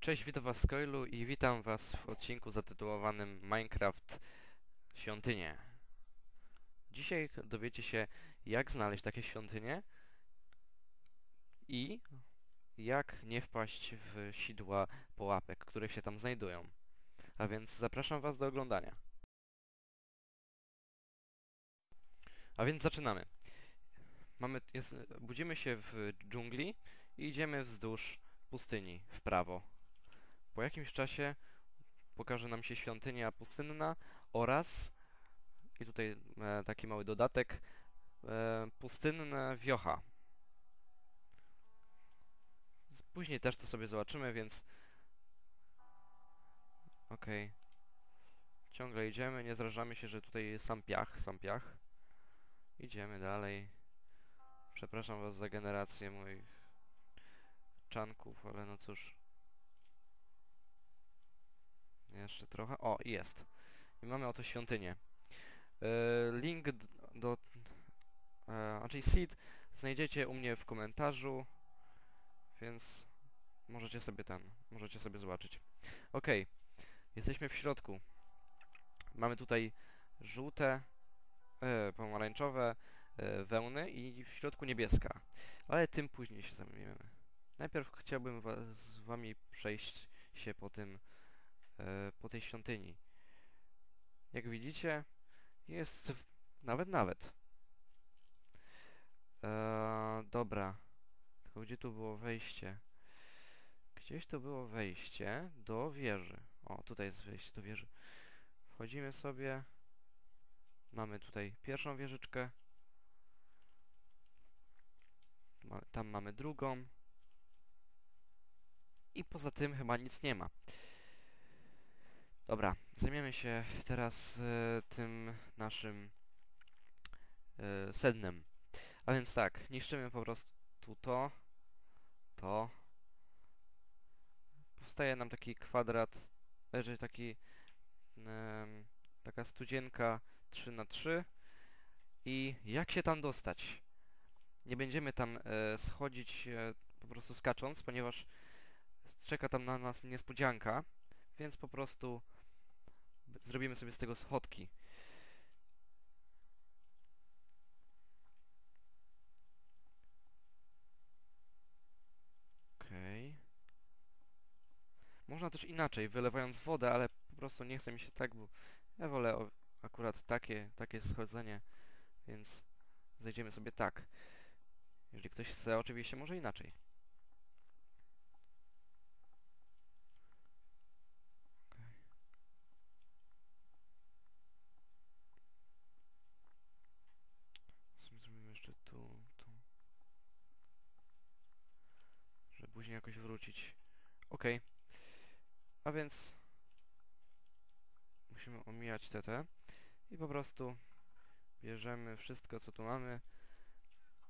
Cześć, witam was z Coilu i witam was w odcinku zatytułowanym Minecraft Świątynie. Dzisiaj dowiecie się, jak znaleźć takie świątynie i jak nie wpaść w sidła połapek, które się tam znajdują. A więc zapraszam was do oglądania. A więc zaczynamy. Mamy, jest, budzimy się w dżungli i idziemy wzdłuż pustyni w prawo. Po jakimś czasie pokaże nam się świątynia pustynna oraz, i tutaj e, taki mały dodatek, e, pustynna wiocha. Później też to sobie zobaczymy, więc... Okej. Ciągle idziemy, nie zrażamy się, że tutaj jest sam piach, sam piach. Idziemy dalej. Przepraszam was za generację moich czanków, ale no cóż. Jeszcze trochę. O, jest. I mamy oto świątynię. E, link do... Znaczy seed znajdziecie u mnie w komentarzu, więc możecie sobie ten, możecie sobie zobaczyć. Okej, jesteśmy w środku. Mamy tutaj żółte, e, pomarańczowe wełny i w środku niebieska. Ale tym później się zajmiemy. Najpierw chciałbym z wami przejść się po tym po tej świątyni. Jak widzicie, jest w... nawet nawet. E, dobra. Tylko gdzie tu było wejście? Gdzieś to było wejście do wieży. O, tutaj jest wejście do wieży. Wchodzimy sobie. Mamy tutaj pierwszą wieżyczkę. Ma, tam mamy drugą. I poza tym chyba nic nie ma. Dobra, zajmiemy się teraz e, tym naszym e, sednem. A więc tak, niszczymy po prostu to, to. Powstaje nam taki kwadrat, leży taki em, taka studzienka 3 na 3 i jak się tam dostać? Nie będziemy tam e, schodzić e, po prostu skacząc, ponieważ czeka tam na nas niespodzianka, więc po prostu zrobimy sobie z tego schodki. Okej. Można też inaczej, wylewając wodę, ale po prostu nie chce mi się tak, bo ja wolę akurat takie, takie schodzenie, więc zejdziemy sobie tak. Jeżeli ktoś chce, oczywiście może inaczej. Okej. W sumie zrobimy jeszcze tu, tu. Żeby później jakoś wrócić. Okej. A więc musimy omijać te i po prostu bierzemy wszystko co tu mamy.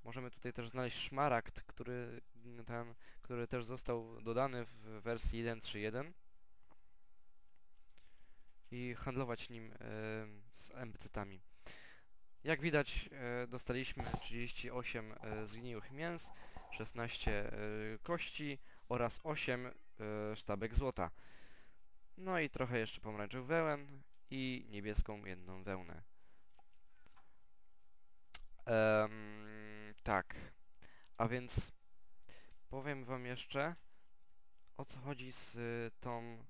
Możemy tutaj też znaleźć szmaragd, który ten, który też został dodany w wersji 1.3.1 i handlować nim em, z NPC-tami. Jak widać e, dostaliśmy 38 e, zgniłych mięs, 16 e, kości oraz 8 e, sztabek złota. No i trochę jeszcze pomarańczowych wełen i niebieską jedną wełnę. Em, tak. A więc powiem wam jeszcze o co chodzi z tą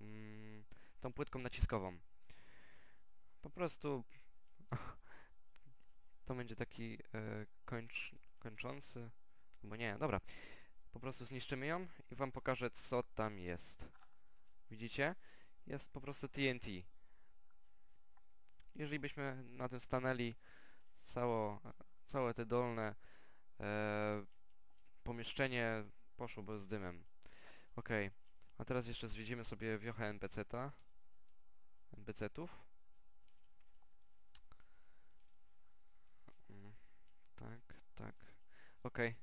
mm, tą płytką naciskową. Po prostu to będzie taki e, kończ, kończący albo nie, dobra. Po prostu zniszczymy ją i wam pokażę co tam jest. Widzicie? Jest po prostu TNT. Jeżeli byśmy na tym stanęli cało, całe te dolne e, pomieszczenie poszłoby z dymem. Okej, a teraz jeszcze zwiedzimy sobie wiochę NPC-ta. NPC-tów. Tak. Okej.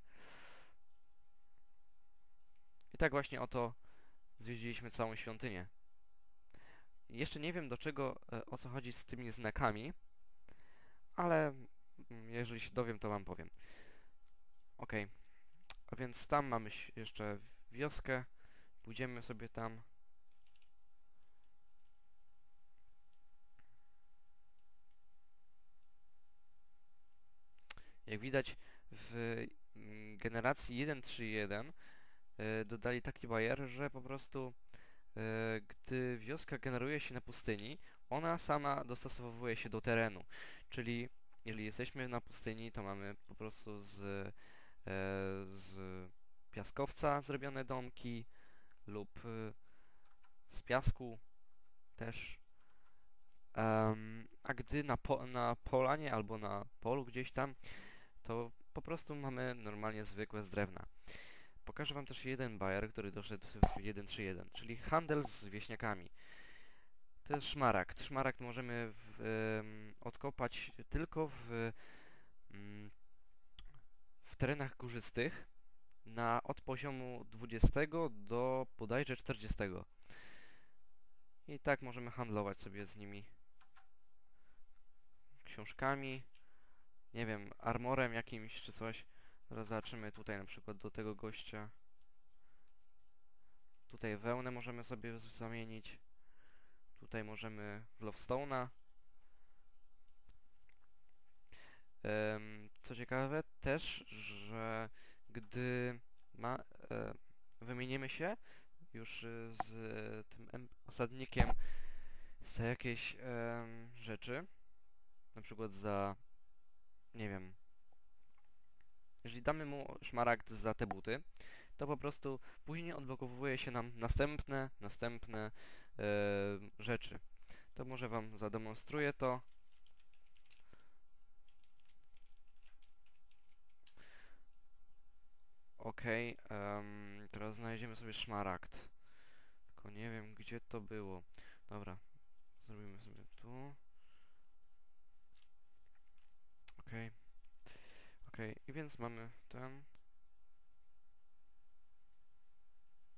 I tak właśnie oto zwiedziliśmy całą świątynię. Jeszcze nie wiem do czego, e, o co chodzi z tymi znakami, ale mm, jeżeli się dowiem, to wam powiem. Okej. A więc tam mamy jeszcze wioskę, Pójdziemy sobie tam. Widać w mm, generacji 1.3.1 e, dodali taki bajer, że po prostu e, gdy wioska generuje się na pustyni, ona sama dostosowuje się do terenu. Czyli jeżeli jesteśmy na pustyni, to mamy po prostu z, e, z piaskowca zrobione domki lub z piasku też. A gdy na, po, na polanie albo na polu gdzieś tam, to po prostu mamy normalnie zwykłe z drewna. Pokażę Wam też jeden bajer, który doszedł w 1.3.1, czyli handel z wieśniakami. To jest szmaragd. Szmaragd możemy w, em, odkopać tylko w, mm, w terenach górzystych na od poziomu 20 do bodajże 40. I tak możemy handlować sobie z nimi książkami, nie wiem, armorem jakimś czy coś. Zaraz zobaczymy tutaj na przykład do tego gościa. Tutaj wełnę możemy sobie zamienić. Tutaj możemy glowstone'a. Em, co ciekawe też, że gdy ma, e, wymienimy się już e, z tym em- osadnikiem za jakieś rzeczy, na przykład za, nie wiem, jeżeli damy mu szmaragd za te buty, to po prostu później odblokowuje się nam następne, następne e, rzeczy. To może Wam zademonstruję to. Okej, em, teraz znajdziemy sobie szmaragd. Tylko nie wiem, gdzie to było. Dobra, zrobimy sobie tu. Okej. Okej, i więc mamy ten.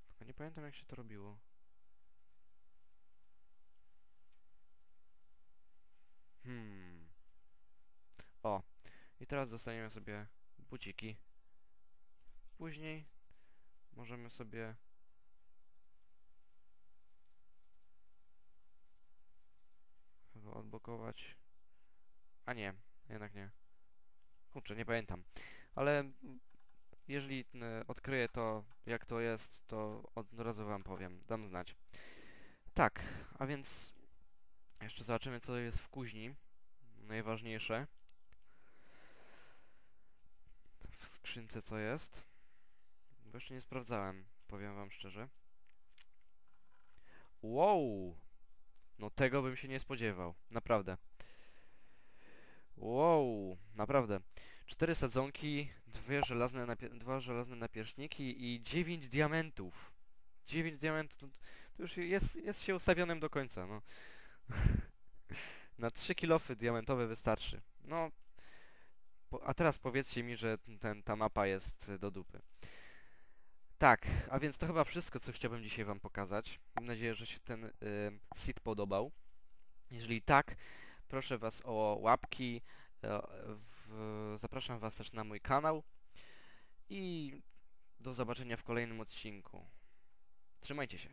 Tylko nie pamiętam jak się to robiło. Hmm. O, i teraz dostaniemy sobie buciki. Później możemy sobie chyba odblokować. A nie, jednak nie. Kurczę, nie pamiętam. Ale jeżeli e, odkryję to, jak to jest, to od razu wam powiem, dam znać. Tak, a więc jeszcze zobaczymy, co jest w kuźni. Najważniejsze. W skrzynce co jest. Bo jeszcze nie sprawdzałem, powiem wam szczerze. Wow! No tego bym się nie spodziewał, naprawdę. Wow, naprawdę. Cztery sadzonki, dwie żelazne dwa żelazne napierśniki i dziewięć diamentów. Dziewięć diamentów, to, to już jest, jest się ustawionym do końca, no. Na trzy kilofy diamentowe wystarczy. No, po, a teraz powiedzcie mi, że ten, ta mapa jest do dupy. Tak, a więc to chyba wszystko, co chciałbym dzisiaj wam pokazać. Mam nadzieję, że się ten y, seed podobał. Jeżeli tak, proszę was o łapki. e, zapraszam was też na mój kanał. I do zobaczenia w kolejnym odcinku. Trzymajcie się.